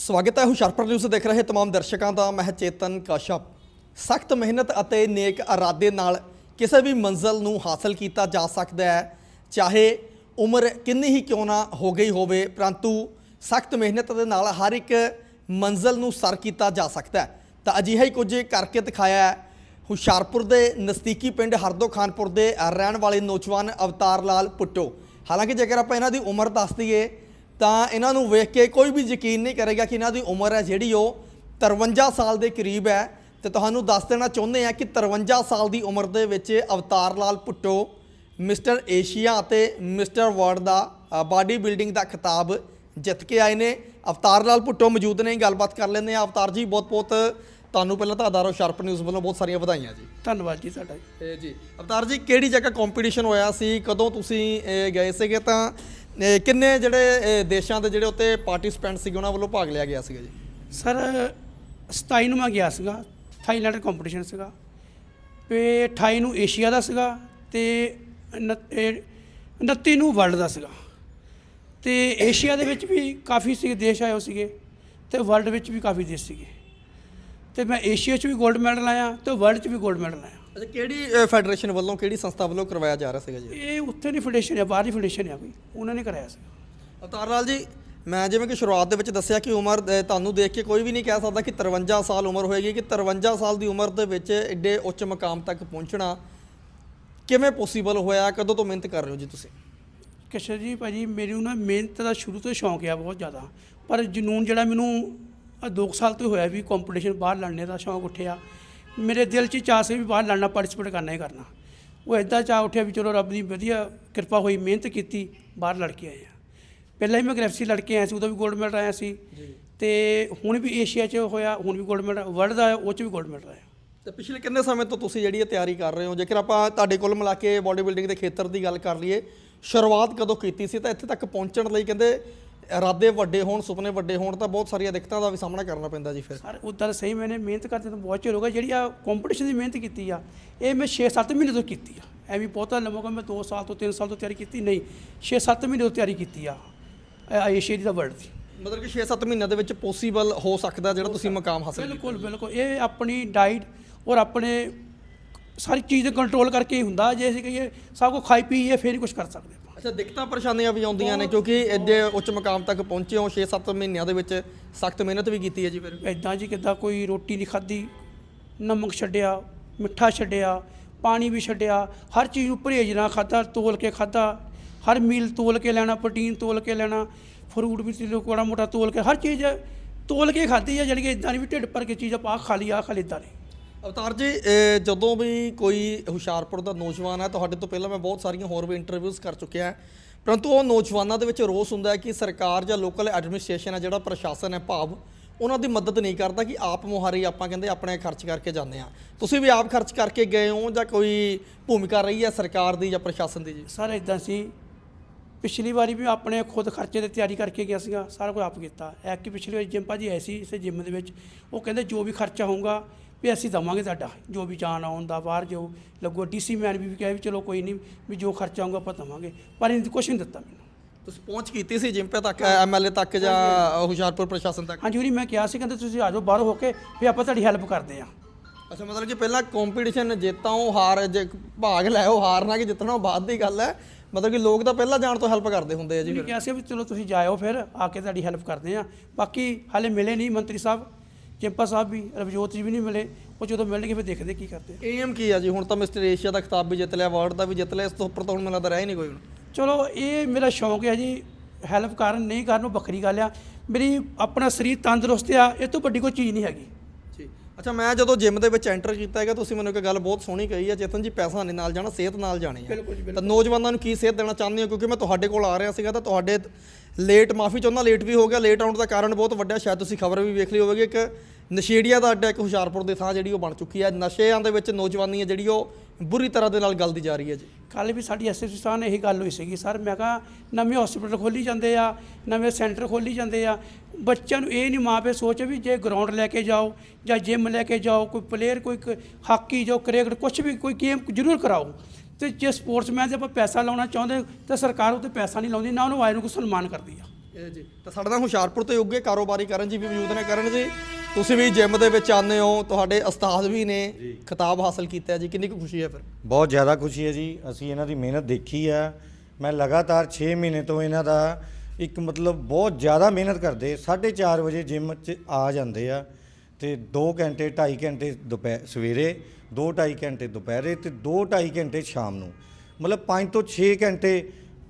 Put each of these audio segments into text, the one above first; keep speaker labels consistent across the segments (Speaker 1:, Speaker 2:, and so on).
Speaker 1: ਸਵਾਗਤ ਹੈ, ਹੁਸ਼ਿਆਰਪੁਰ ਨਿਊਜ਼ ਦੇਖ ਰਹੇ ਤਮਾਮ ਦਰਸ਼ਕਾਂ ਦਾ। ਮੈਂ ਚੇਤਨ ਕਸ਼ਪ ਸਖਤ ਮਿਹਨਤ ਅਤੇ ਨੇਕ ਇਰਾਦੇ ਨਾਲ ਕਿਸੇ ਵੀ ਮੰਜ਼ਲ ਨੂੰ ਹਾਸਲ ਕੀਤਾ ਜਾ ਸਕਦਾ ਹੈ। ਚਾਹੇ ਉਮਰ ਕਿੰਨੀ ਹੀ ਕਿਉਂ ਨਾ ਹੋ ਗਈ ਹੋਵੇ, ਪਰੰਤੂ ਸਖਤ ਮਿਹਨਤ ਦੇ ਨਾਲ ਹਰ ਇੱਕ ਮੰਜ਼ਲ ਨੂੰ ਸਰ ਕੀਤਾ ਜਾ ਸਕਦਾ ਹੈ। ਤਾਂ ਅਜਿਹਾ ਹੀ ਕੁਝ ਕਰਕੇ ਦਿਖਾਇਆ ਹੈ, ਹੁਸ਼ਿਆਰਪੁਰ ਦੇ ਨਜ਼ਦੀਕੀ ਪਿੰਡ ਹਰਦੋ ਖਾਨਪੁਰ ਦੇ ਰਹਿਣ ਵਾਲੇ ਨੌਜਵਾਨ ਅਵਤਾਰ ਲਾਲ ਪੁੱਟੋ। ਹਾਲਾਂਕਿ ਜੇਕਰ ਆਪਾਂ ਇਹਨਾਂ ਦੀ ਉਮਰ ਦੱਸ ਦਈਏ ਤਾਂ ਇਹਨਾਂ ਨੂੰ ਵੇਖ ਕੇ ਕੋਈ ਵੀ ਯਕੀਨ ਨਹੀਂ ਕਰੇਗਾ ਕਿ ਇਹਨਾਂ ਦੀ ਉਮਰ ਹੈ ਜਿਹੜੀ ਉਹ 53 ਸਾਲ ਦੇ ਕਰੀਬ ਹੈ। ਤੇ ਤੁਹਾਨੂੰ ਦੱਸ ਦੇਣਾ ਚਾਹੁੰਦੇ ਆ ਕਿ 53 ਸਾਲ ਦੀ ਉਮਰ ਦੇ ਵਿੱਚ ਅਵਤਾਰ ਲਾਲ ਪੁੱਟੋ ਮਿਸਟਰ ਏਸ਼ੀਆ ਅਤੇ ਮਿਸਟਰ ਵਰਲਡ ਦਾ ਬਾਡੀ ਬਿਲਡਿੰਗ ਦਾ ਖਿਤਾਬ ਜਿੱਤ ਕੇ ਆਏ ਨੇ। ਅਵਤਾਰ ਲਾਲ ਪੁੱਟੋ ਮੌਜੂਦ ਨੇ ਗੱਲਬਾਤ ਕਰ ਲੈਂਦੇ ਆ ਅਵਤਾਰ ਜੀ ਬਹੁਤ ਬਹੁਤ ਤੁਹਾਨੂੰ ਪਹਿਲਾਂ ਤਾਂ ਆਦਾਰੋ ਸ਼ਾਰਪ ਨਿਊਜ਼ ਵੱਲੋਂ ਬਹੁਤ ਸਾਰੀਆਂ ਵਧਾਈਆਂ ਜੀ।
Speaker 2: ਧੰਨਵਾਦ ਜੀ
Speaker 1: ਇਹ ਜੀ। ਅਵਤਾਰ ਜੀ ਕਿਹੜੀ ਜਗ੍ਹਾ ਕੰਪੀਟੀਸ਼ਨ ਹੋਇਆ ਸੀ? ਕਦੋਂ ਤੁਸੀਂ ਗਏ ਸੀਗੇ ਤਾਂ? ਕਿੰਨੇ ਜਿਹੜੇ ਦੇਸ਼ਾਂ ਦੇ ਜਿਹੜੇ ਉੱਤੇ ਪਾਰਟਿਸਪੈਂਟ ਸੀਗੇ, ਉਹਨਾਂ ਵੱਲੋਂ ਭਾਗ ਲਿਆ ਗਿਆ ਸੀਗਾ ਜੀ?
Speaker 2: ਸਰ 27 ਨੂੰ ਮੈਂ ਗਿਆ ਸੀਗਾ। ਥਾਈਲੈਂਡ ਕੰਪੀਟੀਸ਼ਨ ਸੀਗਾ। ਤੇ 28 ਨੂੰ ਏਸ਼ੀਆ ਦਾ ਸੀਗਾ ਤੇ ਉਨੱਤ- 29 ਨੂੰ ਵਰਲਡ ਦਾ ਸੀਗਾ। ਤੇ ਏਸ਼ੀਆ ਦੇ ਵਿੱਚ ਵੀ ਕਾਫੀ ਸੀ ਦੇਸ਼ ਆਏ ਹੋ ਸੀਗੇ ਤੇ ਵਰਲਡ ਵਿੱਚ ਵੀ ਕਾਫੀ ਦੇਸ਼ ਸੀਗੇ। ਤੇ ਮੈਂ ਏਸ਼ੀਆ 'ਚ ਵੀ 골ਡ ਮੈਡਲ ਆਇਆ ਤੇ ਵਰਲਡ 'ਚ ਵੀ 골ਡ ਮੈਡਲ ਆਇਆ।
Speaker 1: ਅੱਛਾ ਕਿਹੜੀ ਫੈਡਰੇਸ਼ਨ ਵੱਲੋਂ ਕਿਹੜੀ ਸੰਸਥਾ ਵੱਲੋਂ ਕਰਵਾਇਆ ਜਾ ਰਿਹਾ ਸੀਗਾ ਜੀ?
Speaker 2: ਇਹ ਉੱਥੇ ਦੀ ਫੈਡਰੇਸ਼ਨ ਹੈ ਬਾਹਰ ਦੀ ਫੈਡਰੇਸ਼ਨ ਹੈ ਕੋਈ। ਉਹਨਾਂ ਨੇ ਕਰਾਇਆ ਸੀ
Speaker 1: ਅਵਤਾਰ ਲਾਲ ਜੀ ਮੈਂ ਜਿਵੇਂ ਕਿ ਸ਼ੁਰੂਆਤ ਦੇ ਵਿੱਚ ਦੱਸਿਆ ਕਿ ਉਮਰ ਤੁਹਾਨੂੰ ਦੇਖ ਕੇ ਕੋਈ ਵੀ ਨਹੀਂ ਕਹਿ ਸਕਦਾ ਕਿ 53 ਸਾਲ ਉਮਰ ਹੋਏਗੀ ਕਿ 53 ਸਾਲ ਦੀ ਉਮਰ ਦੇ ਵਿੱਚ ਐਡੇ ਉੱਚ ਮਕਾਮ ਤੱਕ ਪਹੁੰਚਣਾ ਕਿਵੇਂ ਪੋਸੀਬਲ ਹੋਇਆ? ਕਦੋਂ ਤੋਂ ਮਿਹਨਤ ਕਰ ਰਹੇ ਹੋ ਜੀ ਤੁਸੀਂ?
Speaker 2: ਕਿਸ਼ਨ ਜੀ ਭਾਜੀ ਮੇਰੀ ਨਾ ਮਿਹਨਤ ਦਾ ਸ਼ੁਰੂ ਤੋਂ ਸ਼ੌਂਕ ਆ ਬਹੁਤ ਜ਼ਿਆਦਾ। ਪਰ ਜਨੂਨ ਜਿਹੜਾ ਮੈਨੂੰ ਆਹ ਦੋ ਕੁ ਸਾਲ ਤੋਂ ਹੋਇਆ ਵੀ ਕੰਪੀਟੀਸ਼ਨ ਬਾਹਰ ਲੜਨੇ ਦਾ ਸ਼ੌਂਕ ਉੱਠਿਆ। ਮੇਰੇ ਦਿਲ 'ਚ ਚਾਹ ਸੀ ਵੀ ਬਾਹਰ ਲੜਨਾ ਪਾਰਟਿਸਪੇਟ ਕਰਨਾ ਹੀ ਕਰਨਾ। ਉਹ ਇਦਾਂ ਚਾਹ ਉੱਠਿਆ ਵੀ ਚਲੋ ਰੱਬ ਦੀ ਵਧੀਆ ਕਿਰਪਾ ਹੋਈ ਮਿਹਨਤ ਕੀਤੀ ਬਾਹਰ ਲੜ ਕੇ ਆਏ ਪਹਿਲਾਂ ਹੀ ਮੈਂ ਗ੍ਰੈਫਸੀ ਲੜ ਕੇ ਆਇਆ ਸੀ ਉਦੋਂ ਵੀ 골ਡ ਮੈਡਲ ਆਇਆ ਸੀ। ਤੇ ਹੁਣ ਵੀ ਏਸ਼ੀਆ 'ਚ ਹੋਇਆ ਹੁਣ ਵੀ 골ਡ ਮੈਡਲ ਵਰਲਡ ਦਾ ਉਹ 'ਚ ਵੀ 골ਡ ਮੈਡਲ ਆਇਆ।
Speaker 1: ਤੇ ਪਿਛਲੇ ਕਿੰਨੇ ਸਮੇਂ ਤੋਂ ਤੁਸੀਂ ਜਿਹੜੀ ਇਹ ਤਿਆਰੀ ਕਰ ਰਹੇ ਹੋ? ਜੇਕਰ ਆਪਾਂ ਤੁਹਾਡੇ ਕੋਲ ਮਿਲਾ ਕੇ ਬਾਡੀ ਬਿਲਡਿੰਗ ਦੇ ਖੇਤਰ ਦੀ ਗੱਲ ਕਰ ਲਈਏ ਸ਼ੁਰੂਆਤ ਕਦੋਂ ਕੀਤੀ ਸੀ? ਤਾਂ ਇੱਥੇ ਤੱਕ ਪਹੁੰਚਣ ਲਈ ਕਹਿੰਦੇ ਇਰਾਦੇ ਵੱਡੇ ਹੋਣ ਸੁਪਨੇ ਵੱਡੇ ਹੋਣ ਤਾਂ ਬਹੁਤ ਸਾਰੀਆਂ ਦਿੱਕਤਾਂ ਦਾ ਵੀ ਸਾਹਮਣਾ ਕਰਨਾ ਪੈਂਦਾ ਜੀ ਫਿਰ।
Speaker 2: ਸਰ ਉੱਦਾਂ ਸਹੀ ਮੈंने ਮਿਹਨਤ ਕਰਦੇ ਤਾਂ ਬਹੁਤ ਚਿਰ ਹੋ ਗਿਆ ਜਿਹੜੀ ਆ ਕੰਪੀਟੀਸ਼ਨ ਦੀ ਮਿਹਨਤ ਕੀਤੀ ਆ ਇਹ ਮੈਂ 6-7 ਮਹੀਨੇ ਤੋਂ ਕੀਤੀ ਆ। ਐਵੇਂ ਬਹੁਤਾ ਲੰਮਾ ਮੈਂ 2 ਸਾਲ ਤੋਂ 3 ਸਾਲ ਤੋਂ ਤਿਆਰੀ ਕੀਤੀ ਨਹੀਂ 6-7 ਮਹੀਨੇ ਤੋਂ ਤਿਆਰੀ ਕੀਤੀ ਆ ਏਸ਼ੀਆ ਦੀ ਦਾ ਵਰਲਡ ਦੀ।
Speaker 1: ਮਤਲਬ ਕਿ 6-7 ਮਹੀਨਿਆਂ ਦੇ ਵਿੱਚ ਪੋਸੀਬਲ ਹੋ ਸਕਦਾ ਜਿਹੜਾ ਤੁਸੀਂ ਮਕਾਮ ਹਾਸਲ
Speaker 2: ਬਿਲਕੁਲ ਬਿਲਕੁਲ ਇਹ ਆਪਣੀ ਡਾਈਟ ਔਰ ਆਪਣੇ ਸਾਰੀ ਚੀਜ਼ ਕੰਟਰੋਲ ਕਰਕੇ ਹੀ ਹੁੰਦਾ ਜੇ ਅਸੀਂ ਕਹੀਏ ਸਭ ਕੁਝ ਖਾਈ ਪੀਏ ਫਿਰ ਹੀ ਕੁਝ ਕਰ ਸਕਦੇ।
Speaker 1: ਅੱਛਾ ਦਿੱਕਤਾਂ ਪਰੇਸ਼ਾਨੀਆਂ ਵੀ ਆਉਂਦੀਆਂ ਨੇ ਕਿਉਂਕਿ ਐਡੇ ਉੱਚ ਮਕਾਮ ਤੱਕ ਪਹੁੰਚੇ ਹੋ 6-7 ਮਹੀਨਿਆਂ ਦੇ ਵਿੱਚ ਸਖਤ ਮਿਹਨਤ ਵੀ ਕੀਤੀ ਹੈ ਜੀ ਫਿਰ।
Speaker 2: ਇਦਾਂ ਜੀ ਕਿੱਦਾਂ ਕੋਈ ਰੋਟੀ ਨਹੀਂ ਖਾਧੀ ਨਮਕ ਛੱਡਿਆ ਮਿੱਠਾ ਛੱਡਿਆ ਪਾਣੀ ਵੀ ਛੱਡਿਆ ਹਰ ਚੀਜ਼ ਨੂੰ ਪਰਹੇਜ਼ ਨਾਲ ਖਾਧਾ ਤੋਲ ਕੇ ਖਾਧਾ ਹਰ ਮੀਲ ਤੋਲ ਕੇ ਲੈਣਾ ਪ੍ਰੋਟੀਨ ਤੋਲ ਕੇ ਲੈਣਾ ਫਰੂਟ ਵੀ ਚਲੋ ਕੋੜਾ ਮੋਟਾ ਤੋਲ ਕੇ ਹਰ ਚੀਜ਼ ਤੋਲ ਕੇ ਖਾਧੀ ਆ ਜਿਹੜੀ ਕਿ ਇਦਾਂ ਨਹੀਂ ਵੀ ਢਿੱਡ ਭਰ ਕੇ ਚੀਜ਼ ਆਪਾਂ ਖਾ ਲਈ ਆ ਖਾ ਲਈ ਏਦਾਂ ਨਹੀਂ।
Speaker 1: ਅਵਤਾਰ ਜੀ ਜਦੋਂ ਵੀ ਕੋਈ ਹੁਸ਼ਿਆਰਪੁਰ ਦਾ ਨੌਜਵਾਨ ਹੈ, ਤੁਹਾਡੇ ਤੋਂ ਪਹਿਲਾਂ ਮੈਂ ਬਹੁਤ ਸਾਰੀਆਂ ਹੋਰ ਵੀ ਇੰਟਰਵਿਊਜ਼ ਕਰ ਚੁੱਕਿਆ ਪਰੰਤੂ ਉਹ ਨੌਜਵਾਨਾਂ ਦੇ ਵਿੱਚ ਰੋਸ ਹੁੰਦਾ ਹੈ ਕਿ ਸਰਕਾਰ ਜਾਂ ਲੋਕਲ ਐਡਮਿਨਿਸਟ੍ਰੇਸ਼ਨ ਹੈ, ਜਿਹੜਾ ਪ੍ਰਸ਼ਾਸਨ ਹੈ, ਭਾਵ ਉਹਨਾਂ ਦੀ ਮਦਦ ਨਹੀਂ ਕਰਦਾ ਕਿ ਆਪ ਮੁਹਾਰੀ ਆਪਾਂ ਕਹਿੰਦੇ ਆਪਣੇ ਖਰਚ ਕਰਕੇ ਜਾਂਦੇ ਆ ਤੁਸੀਂ ਵੀ ਆਪ ਖਰਚ ਕਰਕੇ ਗਏ ਹੋ ਜਾਂ ਕੋਈ ਭੂਮਿਕਾ ਰਹੀ ਹੈ ਸਰਕਾਰ ਦੀ ਜਾਂ ਪ੍ਰਸ਼ਾਸਨ ਦੀ ਜੀ?
Speaker 2: ਸਰ ਇਦਾਂ ਸੀ। ਪਿਛਲੀ ਵਾਰੀ ਵੀ ਆਪਣੇ ਖੁਦ ਖਰਚੇ ਦੀ ਤਿਆਰੀ ਕਰਕੇ ਗਿਆ ਸੀਗਾ, ਸਾਰਾ ਕੁਝ ਆਪ ਕੀਤਾ। ਐ ਕਿ ਪਿਛਲੀ ਵਾਰੀ ਜਿਮ ਭਾਜੀ ਆਏ ਸੀ, ਇਸੇ ਜਿਮ ਦੇ ਵਿੱਚ। ਉਹ ਕਹਿੰਦੇ ਜੋ ਵੀ ਖਰਚਾ ਹੋਊਗਾ ਵੀ ਅਸੀਂ ਦਵਾਂਗੇ ਤੁਹਾਡਾ ਜੋ ਵੀ ਜਾਣ ਆਉਣ ਦਾ ਬਾਹਰ ਜੋ ਲੱਗੋ ਡੀਸੀ ਮੈਨ ਵੀ ਕਿਹਾ ਵੀ ਚਲੋ ਕੋਈ ਨਹੀਂ ਵੀ ਜੋ ਖਰਚਾ ਹੋਊਗਾ ਆਪਾਂ ਦਵਾਂਗੇ ਪਰ ਇਹਨਾਂ ਕੁਝ ਨਹੀਂ ਦਿੱਤਾ ਮੈਨੂੰ।
Speaker 1: ਤੁਸੀਂ ਪਹੁੰਚ ਕੀਤੀ ਸੀ ਜਿੰਪੇ ਤੱਕ ਐਮਐਲਏ ਤੱਕ ਜਾਂ ਹੁਸ਼ਿਆਰਪੁਰ ਪ੍ਰਸ਼ਾਸਨ ਤੱਕ?
Speaker 2: ਹਾਂਜੀ ਉਹਨੇ ਮੈਂ ਕਿਹਾ ਸੀ ਕਹਿੰਦੇ ਤੁਸੀਂ ਆ ਜਾਓ ਬਾਹਰ ਹੋ ਕੇ ਵੀ ਆਪਾਂ ਤੁਹਾਡੀ ਹੈਲਪ ਕਰਦੇ ਆ
Speaker 1: ਅੱਛਾ ਮਤਲਬ ਕਿ ਪਹਿਲਾਂ ਕੰਪੀਟੀਸ਼ਨ ਜਿੱਤਾਂ ਹਾਰ ਜੇ ਭਾਗ ਲੈਓ ਹਾਰਨਾ ਕਿ ਜਿੱਤਣਾ ਉਹ ਬਾਅਦ ਦੀ ਗੱਲ ਹੈ। ਮਤਲਬ ਕਿ ਲੋਕ ਤਾਂ ਪਹਿਲਾਂ ਜਾਣ ਤੋਂ ਹੈਲਪ ਕਰਦੇ ਹੁੰਦੇ ਆ ਜੀ
Speaker 2: ਕਿਹਾ ਸੀ ਵੀ ਚਲੋ ਤੁਸੀਂ ਜਾਇਓ ਫਿਰ ਆ ਕੇ ਤੁਹਾਡੀ ਹੈਲਪ ਕਰਦੇ ਆ ਬਾਕੀ ਹਾਲੇ ਮਿਲੇ ਨਹੀਂ ਮੰਤਰੀ ਸਾਹਿਬ। ਚਿੰਪਾ ਸਾਹਿਬ ਵੀ ਰਵਜੋਤ ਜੀ ਵੀ ਨਹੀਂ ਮਿਲੇ ਉਹ ਜਦੋਂ ਮਿਲਣਗੇ ਫਿਰ ਦੇਖਦੇ ਕੀ ਕਰਦੇ ਆ।
Speaker 1: ਏਐਮ ਕੀ ਆ ਜੀ? ਹੁਣ ਤਾਂ ਮਿਸਟਰ ਏਸ਼ੀਆ ਦਾ ਖਿਤਾਬ ਵੀ ਜਿੱਤ ਲਿਆ ਵਰਲਡ ਦਾ ਵੀ ਜਿੱਤ ਲਿਆ ਇਸ ਤੋਂ ਉੱਪਰ ਤਾਂ ਹੁਣ ਮੈਨੂੰ ਲੱਗਦਾ ਰਹਿ ਹੀ ਨਹੀਂ ਕੋਈ ਹੁਣ।
Speaker 2: ਚਲੋ ਇਹ ਮੇਰਾ ਸ਼ੌਂਕ ਹੈ ਜੀ ਹੈਲਪ ਕਰਨ ਨਹੀਂ ਕਰਨ ਉਹ ਵੱਖਰੀ ਗੱਲ ਆ। ਮੇਰੀ ਆਪਣਾ ਸਰੀਰ ਤੰਦਰੁਸਤ ਆ ਇਹ ਤੋਂ ਵੱਡੀ ਕੋਈ ਚੀਜ਼ ਨਹੀਂ ਹੈਗੀ।
Speaker 1: ਜੀ। ਅੱਛਾ ਮੈਂ ਜਦੋਂ ਜਿਮ ਦੇ ਵਿੱਚ ਐਂਟਰ ਕੀਤਾ ਹੈਗਾ ਤੁਸੀਂ ਮੈਨੂੰ ਇੱਕ ਗੱਲ ਬਹੁਤ ਸੋਹਣੀ ਕਹੀ ਹੈ ਚੇਤਨ ਜੀ ਪੈਸਾ ਨਹੀਂ ਨਾਲ ਜਾਣਾ ਸਿਹਤ ਨਾਲ ਜਾਣੀ ਹੈ
Speaker 2: ਬਿਲਕੁਲ ਜੀ
Speaker 1: ਤਾਂ ਨੌਜਵਾਨਾਂ ਨੂੰ ਕੀ ਸੇਧ ਦੇਣਾ ਚਾਹੁੰਦੇ ਹੋ? ਕਿਉਂਕਿ ਮੈਂ ਤੁਹਾਡੇ ਕੋਲ ਆ ਰਿਹਾ ਸੀਗਾ ਤਾਂ ਤੁਹਾਡੇ ਲੇਟ ਮਾਫੀ ਚਾਹੁੰਦਾ ਲੇਟ ਵੀ ਹੋ ਗਿਆ। ਲੇਟ ਆਉਣ ਦਾ ਕਾਰਨ ਬਹੁਤ ਵੱਡਾ, ਸ਼ਾਇਦ ਤੁਸੀਂ ਖਬਰ ਵੀ ਵੇਖ ਲਈ ਹੋਵੇਗੀ। ਇੱਕ ਨਸ਼ੇੜੀਆਂ ਦਾ ਅੱਡਾ ਇੱਕ ਹੁਸ਼ਿਆਰਪੁਰ ਦੇ ਥਾਂ ਜਿਹੜੀ ਉਹ ਬਣ ਚੁੱਕੀ ਹੈ। ਨਸ਼ਿਆਂ ਦੇ ਵਿੱਚ ਨੌਜਵਾਨੀ ਹੈ ਜਿਹੜੀ ਉਹ ਬੁਰੀ ਤਰ੍ਹਾਂ ਦੇ ਨਾਲ ਗਲਦੀ ਜਾ ਰਹੀ ਹੈ ਜੀ।
Speaker 2: ਕੱਲ ਵੀ ਸਾਡੀ ਐਸਐਸਪੀ ਸਾਹਿਬ ਨੇ ਇਹੀ ਗੱਲ ਹੋਈ ਸੀਗੀ, ਸਰ, ਮੈਂ ਕਿਹਾ ਨਵੇਂ ਹਸਪੀਟਲ ਖੋਲੀ ਜਾਂਦੇ ਆ, ਨਵੇਂ ਸੈਂਟਰ ਖੋਲੀ ਜਾਂਦੇ ਆ। ਬੱਚਿਆਂ ਨੂੰ ਇਹ ਨਹੀਂ ਮਾਪੇ ਸੋਚੇ ਵੀ ਜੇ ਗਰਾਊਂਡ ਲੈ ਕੇ ਜਾਓ ਜਾਂ ਜਿਮ ਲੈ ਕੇ ਜਾਓ, ਕੋਈ ਪਲੇਅਰ ਕੋਈ ਕ- ਹਾਕੀ ਜੋ ਕ੍ਰਿਕਟ ਕੁਝ ਵੀ, ਕੋਈ ਗੇਮ ਜ਼ਰੂਰ ਕਰਾਓ। ਤੇ ਜੇ ਸਪੋਰਟਸਮੈਨ ਦੇ ਆਪਾਂ ਪੈਸਾ ਲਾਉਣਾ ਚਾਹੁੰਦੇ ਤਾਂ ਸਰਕਾਰ ਉਹ ਤੇ ਪੈਸਾ ਨਹੀਂ ਲਾਉਂਦੀ ਨਾ ਉਹਨੂੰ ਆਏ ਨੂੰ ਕੋਈ ਸਨਮਾਨ ਕਰਦੀ ਆ।
Speaker 1: ਇਹ ਜੀ ਤਾਂ ਸਾਡੇ ਨਾਲ ਹੁਸ਼ਿਆਰਪੁਰ ਤੋਂ ਯੋਗੇ ਕਾਰੋਬਾਰੀ ਕਰਨ ਜੀ ਵੀ ਮੌਜੂਦ ਨੇ ਕਰਨ ਜੀ। ਤੁਸੀਂ ਵੀ ਜਿਮ ਦੇ ਵਿੱਚ ਆਉਂਦੇ ਹੋ ਤੁਹਾਡੇ ਉਸਤਾਦ ਵੀ ਨੇ ਖਿਤਾਬ ਹਾਸਲ ਕੀਤਾ ਜੀ ਕਿੰਨੀ ਕੁ ਖੁਸ਼ੀ ਹੈ ਫਿਰ?
Speaker 3: ਬਹੁਤ ਜ਼ਿਆਦਾ ਖੁਸ਼ੀ ਹੈ ਜੀ ਅਸੀਂ ਇਹਨਾਂ ਦੀ ਮਿਹਨਤ ਦੇਖੀ ਆ। ਮੈਂ ਲਗਾਤਾਰ 6 ਮਹੀਨੇ ਤੋਂ ਇਹਨਾਂ ਦਾ ਇੱਕ ਮਤਲਬ ਬਹੁਤ ਜ਼ਿਆਦਾ ਮਿਹਨਤ ਕਰਦੇ 4:30 ਵਜੇ ਜਿਮ 'ਚ ਆ ਜਾਂਦੇ ਆ। ਤੇ 2 ਘੰਟੇ 2.5 ਘੰਟੇ ਦੁਪਹਿਰ ਸਵੇਰੇ 2.5 ਘੰਟੇ ਦੁਪਹਿਰੇ ਤੇ 2.5 ਘੰਟੇ ਸ਼ਾਮ ਨੂੰ। ਮਤਲਬ 5 ਤੋਂ 6 ਘੰਟੇ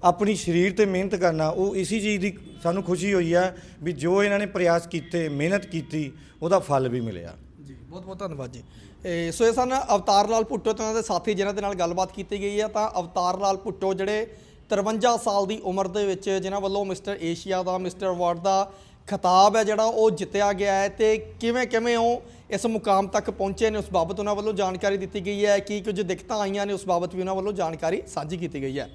Speaker 3: ਆਪਣੀ ਸਰੀਰ ਤੇ ਮਿਹਨਤ ਕਰਨਾ, ਉਹ ਇਸੀ ਚੀਜ਼ ਦੀ ਸਾਨੂੰ ਖੁਸ਼ੀ ਹੋਈ ਆ ਵੀ ਜੋ ਇਹਨਾਂ ਨੇ ਪ੍ਰਯਾਸ ਕੀਤੇ, ਮਿਹਨਤ ਕੀਤੀ, ਉਹਦਾ ਫਲ ਵੀ ਮਿਲਿਆ।
Speaker 1: ਜੀ ਬਹੁਤ ਬਹੁਤ ਧੰਨਵਾਦ ਜੀ। ਸੋ ਇਹ ਸਨ ਅਵਤਾਰ ਲਾਲ ਭੁੱਟੋ ਤੇ ਉਹਨਾਂ ਦੇ ਸਾਥੀ, ਜਿਨ੍ਹਾਂ ਦੇ ਨਾਲ ਗੱਲਬਾਤ ਕੀਤੀ ਗਈ ਹੈ ਤਾਂ ਅਵਤਾਰ ਲਾਲ ਭੁੱਟੋ ਜਿਹੜੇ 53 ਸਾਲ ਦੀ ਉਮਰ ਦੇ ਵਿੱਚ, ਜਿਨ੍ਹਾਂ ਵੱਲੋਂ ਮਿਸਟਰ ਏਸ਼ੀਆ ਦਾ, ਮਿਸਟਰ ਵਰਲਡ ਦਾ ਖਿਤਾਬ ਹੈ ਜਿਹੜਾ ਉਹ ਜਿੱਤਿਆ ਗਿਆ ਹੈ ਤੇ ਕਿਵੇਂ ਕਿਵੇਂ ਉਹ ਇਸ ਮੁਕਾਮ ਤੱਕ ਪਹੁੰਚੇ ਨੇ ਉਸ ਬਾਬਤ ਉਹਨਾਂ ਵੱਲੋਂ ਜਾਣਕਾਰੀ ਦਿੱਤੀ ਗਈ ਹੈ, ਕੀ ਕੁਝ ਦਿੱਕਤਾਂ ਆਈਆਂ ਨੇ ਉਸ ਬਾਬਤ ਵੀ ਉਹਨਾਂ ਵੱਲੋਂ ਜਾਣਕਾਰੀ ਸਾਂਝੀ ਕੀਤੀ ਗਈ ਹੈ।